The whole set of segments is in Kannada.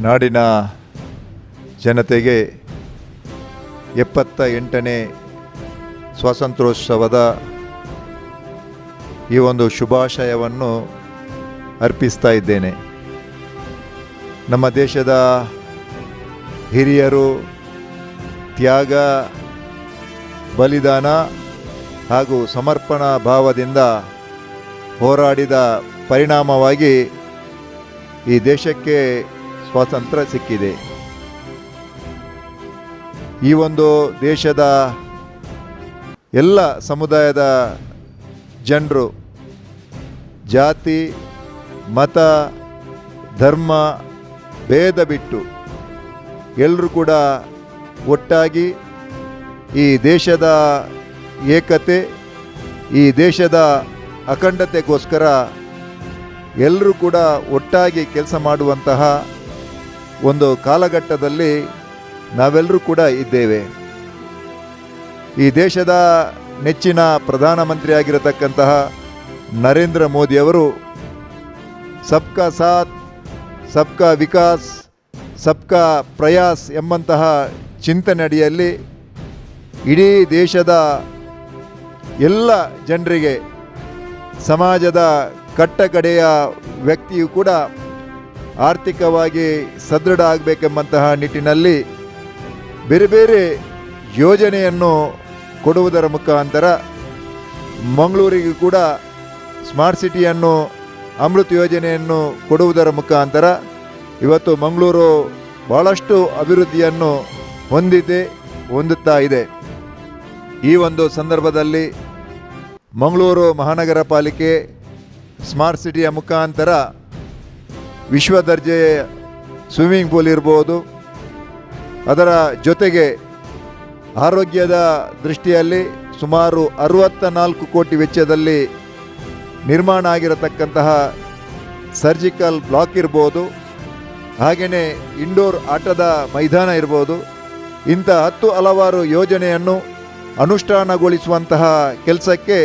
ನಾಡಿನ ಜನತೆಗೆ ಎಪ್ಪತ್ತ ಎಂಟನೇ ಸ್ವಾತಂತ್ರ್ಯೋತ್ಸವದ ಈ ಒಂದು ಶುಭಾಶಯವನ್ನು ಅರ್ಪಿಸ್ತಾ ಇದ್ದೇನೆ. ನಮ್ಮ ದೇಶದ ಹಿರಿಯರು, ತ್ಯಾಗ, ಬಲಿದಾನ ಹಾಗೂ ಸಮರ್ಪಣಾ ಭಾವದಿಂದ ಹೋರಾಡಿದ ಪರಿಣಾಮವಾಗಿ ಈ ದೇಶಕ್ಕೆ ಸ್ವಾತಂತ್ರ್ಯ ಸಿಕ್ಕಿದೆ. ಈ ಒಂದು ದೇಶದ ಎಲ್ಲ ಸಮುದಾಯದ ಜನರು ಜಾತಿ, ಮತ, ಧರ್ಮ, ಭೇದ ಬಿಟ್ಟು ಎಲ್ಲರೂ ಕೂಡ ಒಟ್ಟಾಗಿ ಈ ದೇಶದ ಏಕತೆ, ಈ ದೇಶದ ಅಖಂಡತೆಗೋಸ್ಕರ ಎಲ್ಲರೂ ಕೂಡ ಒಟ್ಟಾಗಿ ಕೆಲಸ ಮಾಡುವಂತಹ ಒಂದು ಕಾಲಘಟ್ಟದಲ್ಲಿ ನಾವೆಲ್ಲರೂ ಕೂಡ ಇದ್ದೇವೆ. ಈ ದೇಶದ ನೆಚ್ಚಿನ ಪ್ರಧಾನಮಂತ್ರಿಯಾಗಿರತಕ್ಕಂತಹ ನರೇಂದ್ರ ಮೋದಿಯವರು ಸಬ್ಕಾ ಸಾಥ್, ಸಬ್ಕಾ ವಿಕಾಸ್, ಸಬ್ಕಾ ಪ್ರಯಾಸ್ ಎಂಬಂತಹ ಚಿಂತನೆಯಡಿಯಲ್ಲಿ ಇಡೀ ದೇಶದ ಎಲ್ಲ ಜನರಿಗೆ ಸಮಾಜದ ಕಟ್ಟಕಡೆಯ ವ್ಯಕ್ತಿಯು ಕೂಡ ಆರ್ಥಿಕವಾಗಿ ಸದೃಢ ಆಗಬೇಕೆಂಬಂತಹ ನಿಟ್ಟಿನಲ್ಲಿ ಬೇರೆ ಬೇರೆ ಯೋಜನೆಯನ್ನು ಕೊಡುವುದರ ಮುಖಾಂತರ ಮಂಗಳೂರಿಗೂ ಕೂಡ ಸ್ಮಾರ್ಟ್ ಸಿಟಿಯನ್ನು, ಅಮೃತ್ ಯೋಜನೆಯನ್ನು ಕೊಡುವುದರ ಮುಖಾಂತರ ಇವತ್ತು ಮಂಗಳೂರು ಭಾಳಷ್ಟು ಅಭಿವೃದ್ಧಿಯನ್ನು ಹೊಂದಿದೆ, ಹೊಂದುತ್ತಾ ಇದೆ. ಈ ಒಂದು ಸಂದರ್ಭದಲ್ಲಿ ಮಂಗಳೂರು ಮಹಾನಗರ ಪಾಲಿಕೆ ಸ್ಮಾರ್ಟ್ ಸಿಟಿಯ ಮುಖಾಂತರ ವಿಶ್ವ ದರ್ಜೆಯ ಸ್ವಿಮ್ಮಿಂಗ್ ಪೂಲ್ ಇರ್ಬೋದು. ಅದರ ಜೊತೆಗೆ ಆರೋಗ್ಯದ ದೃಷ್ಟಿಯಲ್ಲಿ ಸುಮಾರು ಅರುವತ್ತ ನಾಲ್ಕು ಕೋಟಿ ವೆಚ್ಚದಲ್ಲಿ ನಿರ್ಮಾಣ ಆಗಿರತಕ್ಕಂತಹ ಸರ್ಜಿಕಲ್ ಬ್ಲಾಕ್ ಇರ್ಬೋದು. ಹಾಗೆಯೇ ಇಂಡೋರ್ ಆಟದ ಮೈದಾನ ಇರ್ಬೋದು. ಇಂಥ ಹತ್ತು ಹಲವಾರು ಯೋಜನೆಯನ್ನು ಅನುಷ್ಠಾನಗೊಳಿಸುವಂತಹ ಕೆಲಸಕ್ಕೆ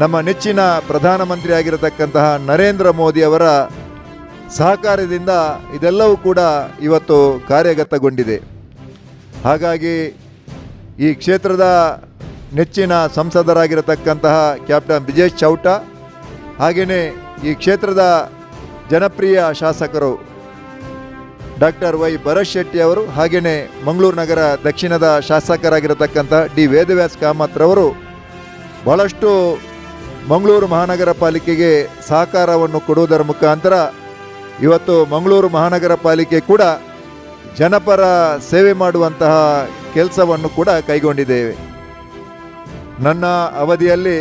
ನಮ್ಮ ನೆಚ್ಚಿನ ಪ್ರಧಾನಮಂತ್ರಿ ಆಗಿರತಕ್ಕಂತಹ ನರೇಂದ್ರ ಮೋದಿ ಅವರ ಸಹಕಾರದಿಂದ ಇದೆಲ್ಲವೂ ಕೂಡ ಇವತ್ತು ಕಾರ್ಯಗತಗೊಂಡಿದೆ. ಹಾಗಾಗಿ ಈ ಕ್ಷೇತ್ರದ ನೆಚ್ಚಿನ ಸಂಸದರಾಗಿರತಕ್ಕಂತಹ ಕ್ಯಾಪ್ಟನ್ ಬ್ರಿಜೇಶ್ ಚೌಟ ಹಾಗೆಯೇ ಈ ಕ್ಷೇತ್ರದ ಜನಪ್ರಿಯ ಶಾಸಕರು ಡಾಕ್ಟರ್ ವೈ ಭರತ್ ಶೆಟ್ಟಿ ಅವರು ಹಾಗೆಯೇ ಮಂಗಳೂರು ನಗರ ದಕ್ಷಿಣದ ಶಾಸಕರಾಗಿರತಕ್ಕಂಥ ಡಿ ವೇದವ್ಯಾಸ್ ಕಾಮತ್ರವರು ಬಹಳಷ್ಟು ಮಂಗಳೂರು ಮಹಾನಗರ ಪಾಲಿಕೆಗೆ ಸಹಕಾರವನ್ನು ಕೊಡುವುದರ ಮುಖಾಂತರ ಇವತ್ತು ಮಂಗಳೂರು ಮಹಾನಗರ ಪಾಲಿಕೆ ಕೂಡ ಜನಪರ ಸೇವೆ ಮಾಡುವಂತಹ ಕೆಲಸವನ್ನು ಕೂಡ ಕೈಗೊಂಡಿದ್ದೇವೆ. ನನ್ನ ಅವಧಿಯಲ್ಲಿ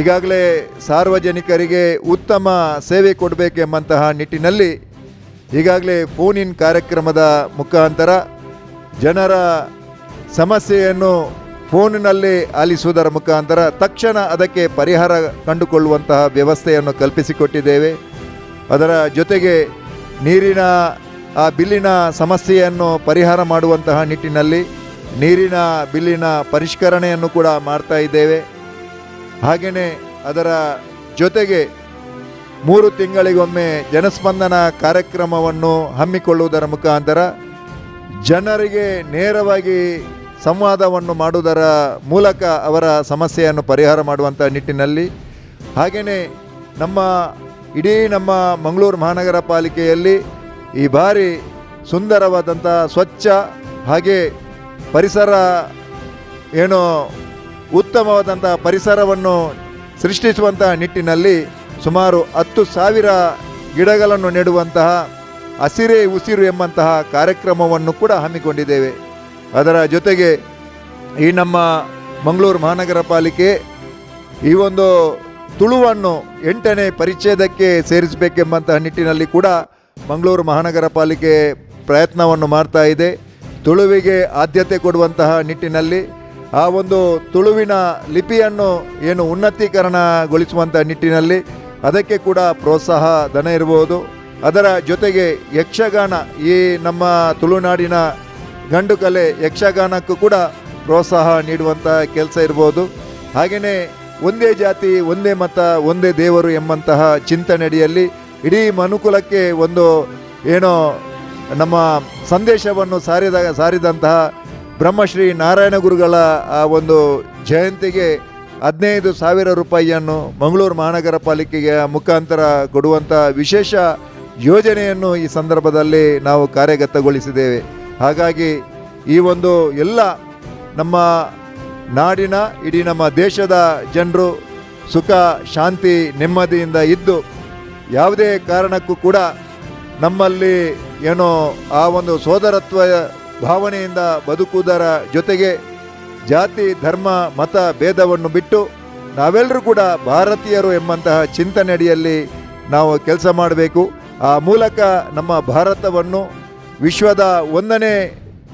ಈಗಾಗಲೇ ಸಾರ್ವಜನಿಕರಿಗೆ ಉತ್ತಮ ಸೇವೆ ಕೊಡಬೇಕೆಂಬಂತಹ ನಿಟ್ಟಿನಲ್ಲಿ ಈಗಾಗಲೇ ಫೋನ್ ಇನ್ ಕಾರ್ಯಕ್ರಮದ ಮುಖಾಂತರ ಜನರ ಸಮಸ್ಯೆಯನ್ನು ಫೋನಿನಲ್ಲಿ ಆಲಿಸುವುದರ ಮುಖಾಂತರ ತಕ್ಷಣ ಅದಕ್ಕೆ ಪರಿಹಾರ ಕಂಡುಕೊಳ್ಳುವಂತಹ ವ್ಯವಸ್ಥೆಯನ್ನು ಕಲ್ಪಿಸಿಕೊಟ್ಟಿದ್ದೇವೆ. ಅದರ ಜೊತೆಗೆ ನೀರಿನ, ಆ ಬಿಲ್ಲಿನ ಸಮಸ್ಯೆಯನ್ನು ಪರಿಹಾರ ಮಾಡುವಂತಹ ನಿಟ್ಟಿನಲ್ಲಿ ನೀರಿನ, ಬಿಲ್ಲಿನ ಪರಿಷ್ಕರಣೆಯನ್ನು ಕೂಡ ಮಾಡ್ತಾ ಇದ್ದೇವೆ. ಹಾಗೆಯೇ ಅದರ ಜೊತೆಗೆ ಮೂರು ತಿಂಗಳಿಗೊಮ್ಮೆ ಜನಸ್ಪಂದನ ಕಾರ್ಯಕ್ರಮವನ್ನು ಹಮ್ಮಿಕೊಳ್ಳುವುದರ ಮುಖಾಂತರ ಜನರಿಗೆ ನೇರವಾಗಿ ಸಂವಾದವನ್ನು ಮಾಡುವುದರ ಮೂಲಕ ಅವರ ಸಮಸ್ಯೆಯನ್ನು ಪರಿಹಾರ ಮಾಡುವಂಥ ನಿಟ್ಟಿನಲ್ಲಿ ಹಾಗೆಯೇ ನಮ್ಮ ಇಡೀ ನಮ್ಮ ಮಂಗಳೂರು ಮಹಾನಗರ ಪಾಲಿಕೆಯಲ್ಲಿ ಈ ಬಾರಿ ಸುಂದರವಾದಂಥ ಸ್ವಚ್ಛ ಹಾಗೆ ಪರಿಸರ ಏನು ಉತ್ತಮವಾದಂಥ ಪರಿಸರವನ್ನು ಸೃಷ್ಟಿಸುವಂತಹ ನಿಟ್ಟಿನಲ್ಲಿ ಸುಮಾರು ಹತ್ತು ಸಾವಿರ ಗಿಡಗಳನ್ನು ನೆಡುವಂತಹ ಹಸಿರೇ ಉಸಿರು ಎಂಬಂತಹ ಕಾರ್ಯಕ್ರಮವನ್ನು ಕೂಡ ಹಮ್ಮಿಕೊಂಡಿದ್ದೇವೆ. ಅದರ ಜೊತೆಗೆ ಈ ನಮ್ಮ ಮಂಗಳೂರು ಮಹಾನಗರ ಪಾಲಿಕೆ ಈ ಒಂದು ತುಳುವನ್ನು ಎಂಟನೇ ಪರಿಚ್ಛೇದಕ್ಕೆ ಸೇರಿಸಬೇಕೆಂಬಂತಹ ನಿಟ್ಟಿನಲ್ಲಿ ಕೂಡ ಮಂಗಳೂರು ಮಹಾನಗರ ಪಾಲಿಕೆ ಪ್ರಯತ್ನವನ್ನು ಮಾಡ್ತಾ ಇದೆ. ತುಳುವಿಗೆ ಆದ್ಯತೆ ಕೊಡುವಂತಹ ನಿಟ್ಟಿನಲ್ಲಿ ಆ ಒಂದು ತುಳುವಿನ ಲಿಪಿಯನ್ನು ಏನು ಉನ್ನತೀಕರಣಗೊಳಿಸುವಂಥ ನಿಟ್ಟಿನಲ್ಲಿ ಅದಕ್ಕೆ ಕೂಡ ಪ್ರೋತ್ಸಾಹ ಧನ ಇರಬಹುದು. ಅದರ ಜೊತೆಗೆ ಯಕ್ಷಗಾನ ಈ ನಮ್ಮ ತುಳುನಾಡಿನ ಗಂಡು ಕಲೆ ಯಕ್ಷಗಾನಕ್ಕೂ ಕೂಡ ಪ್ರೋತ್ಸಾಹ ನೀಡುವಂಥ ಕೆಲಸ ಇರ್ಬೋದು ಹಾಗೆಯೇ ಒಂದೇ ಜಾತಿ, ಒಂದೇ ಮತ, ಒಂದೇ ದೇವರು ಎಂಬಂತಹ ಚಿಂತನೆಯಡಿಯಲ್ಲಿ ಇಡೀ ಮನುಕುಲಕ್ಕೆ ಒಂದು ಏನೋ ನಮ್ಮ ಸಂದೇಶವನ್ನು ಸಾರಿದ, ಸಾರಿದಂತಹ ಬ್ರಹ್ಮಶ್ರೀ ನಾರಾಯಣ ಗುರುಗಳ ಆ ಒಂದು ಜಯಂತಿಗೆ ಹದಿನೈದು ಸಾವಿರ ರೂಪಾಯಿಯನ್ನು ಮಂಗಳೂರು ಮಹಾನಗರ ಪಾಲಿಕೆಗೆ ಮುಖಾಂತರ ಕೊಡುವಂಥ ವಿಶೇಷ ಯೋಜನೆಯನ್ನು ಈ ಸಂದರ್ಭದಲ್ಲಿ ನಾವು ಕಾರ್ಯಗತಗೊಳಿಸಿದ್ದೇವೆ. ಹಾಗಾಗಿ ಈ ಒಂದು ಎಲ್ಲ ನಮ್ಮ ನಾಡಿನ ಇಡೀ ನಮ್ಮ ದೇಶದ ಜನರು ಸುಖ, ಶಾಂತಿ, ನೆಮ್ಮದಿಯಿಂದ ಇದ್ದು ಯಾವುದೇ ಕಾರಣಕ್ಕೂ ಕೂಡ ನಮ್ಮಲ್ಲಿ ಏನೋ ಆ ಒಂದು ಸೋದರತ್ವ ಭಾವನೆಯಿಂದ ಬದುಕುವುದರ ಜೊತೆಗೆ ಜಾತಿ, ಧರ್ಮ, ಮತ ಭೇದವನ್ನು ಬಿಟ್ಟು ನಾವೆಲ್ಲರೂ ಕೂಡ ಭಾರತೀಯರು ಎಂಬಂತಹ ಚಿಂತನೆಯಡಿಯಲ್ಲಿ ನಾವು ಕೆಲಸ ಮಾಡಬೇಕು. ಆ ಮೂಲಕ ನಮ್ಮ ಭಾರತವನ್ನು ವಿಶ್ವದ ಒಂದನೇ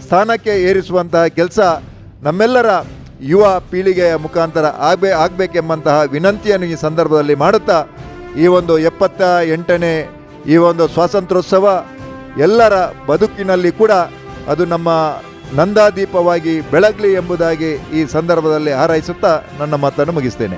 ಸ್ಥಾನಕ್ಕೆ ಏರಿಸುವಂತಹ ಕೆಲಸ ನಮ್ಮೆಲ್ಲರ ಯುವ ಪೀಳಿಗೆಯ ಮುಖಾಂತರ ಆಗಬೇ ಆಗಬೇಕೆಂಬಂತಹ ವಿನಂತಿಯನ್ನು ಈ ಸಂದರ್ಭದಲ್ಲಿ ಮಾಡುತ್ತಾ, ಈ ಒಂದು ಎಪ್ಪತ್ತ ಎಂಟನೇ ಈ ಒಂದು ಸ್ವಾತಂತ್ರ್ಯೋತ್ಸವ ಎಲ್ಲರ ಬದುಕಿನಲ್ಲಿ ಕೂಡ ಅದು ನಮ್ಮ ನಂದಾದೀಪವಾಗಿ ಬೆಳಗಲಿ ಎಂಬುದಾಗಿ ಈ ಸಂದರ್ಭದಲ್ಲಿ ಹಾರೈಸುತ್ತಾ ನನ್ನ ಮಾತನ್ನು ಮುಗಿಸ್ತೇನೆ.